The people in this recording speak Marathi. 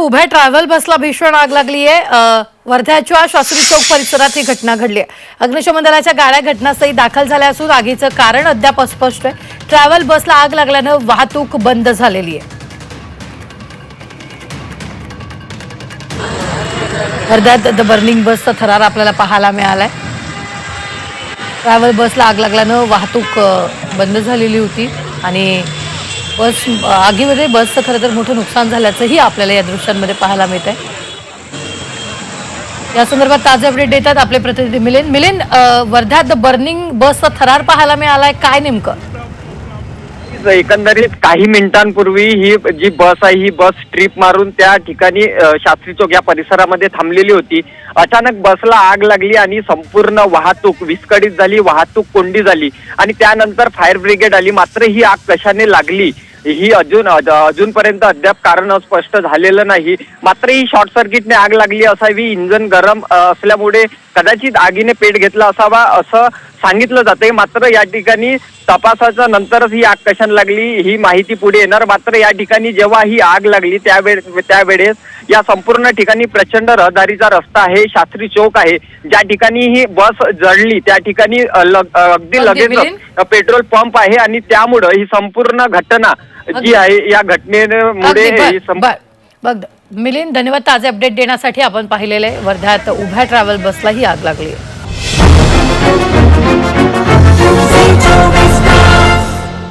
उभ्या ट्रॅव्हल बसला भीषण आग लागली आहे. वर्ध्याच्या शास्त्री चौक परिसरात ही घटना घडली आहे. अग्निशमन दलाच्या गाड्या घटनास्थळी दाखल झाल्या असून आगीचं कारण अद्याप अस्पष्ट आहे. ट्रॅव्हल बसला आग लागल्यानं वाहतूक बंद झालेली आहे. वर्ध्यात द बर्निंग बसचा थरार आपल्याला पाहायला मिळालाय. ट्रॅव्हल बसला आग लागल्यानं वाहतूक बंद झालेली होती आणि बस आगीमध्ये बसचं खरं तर मोठं नुकसान झाल्याचंही आपल्याला या दृश्यांमध्ये पाहायला मिळत आहे. या संदर्भात ताजे अपडेट देतात आपले प्रतिनिधी मिलिंद. मिलिंद वर्ध्यात द बर्निंग बसचा थरार पाहायला मिळालाय. काय नेमकं? एकंदरीत काही मिनिटांपूर्वी ही जी बस आहे ही बस ट्रिप मारून त्या ठिकाणी शास्त्री चौक या परिसरामध्ये थांबलेली होती. अचानक बसला आग लागली आणि संपूर्ण वाहतूक विस्कळीत झाली वाहतूक कोंडी झाली आणि त्यानंतर फायर ब्रिगेड आली. मात्र ही आग कशाने लागली? ही अजून अजूनपर्यंत अद्याप कारण स्पष्ट झालेलं नाही. मात्र ही शॉर्ट सर्किटने आग लागली असावी इंजन गरम असल्यामुळे कदाचित आगीने पेट घेतला असावा असं सांगितलं जाते मात्र या ठिकाणी तपासाच्या नंतरच ही आग कशाने लागली ही माहिती पुढे येणार. मात्र या ठिकाणी जेव्हा ही आग लागली त्यावेळे त्यावेळेस या संपूर्ण ठिकाणी प्रचंड रहदारीचा रस्ता आहे शास्त्री चौक आहे. ज्या ठिकाणी ही बस जळली त्या ठिकाणी अगदी लगेच. पेट्रोल पंप आहे आणि त्यामुळं ही संपूर्ण घटना. जी आहे या घटनेमुळे बघ मिलिंद धन्यवाद. ताजे अपडेट देण्यासाठी आपण पाहिलेले वर्ध्यात उभ्या ट्रॅव्हल बसला ही आग लागली. Thank you.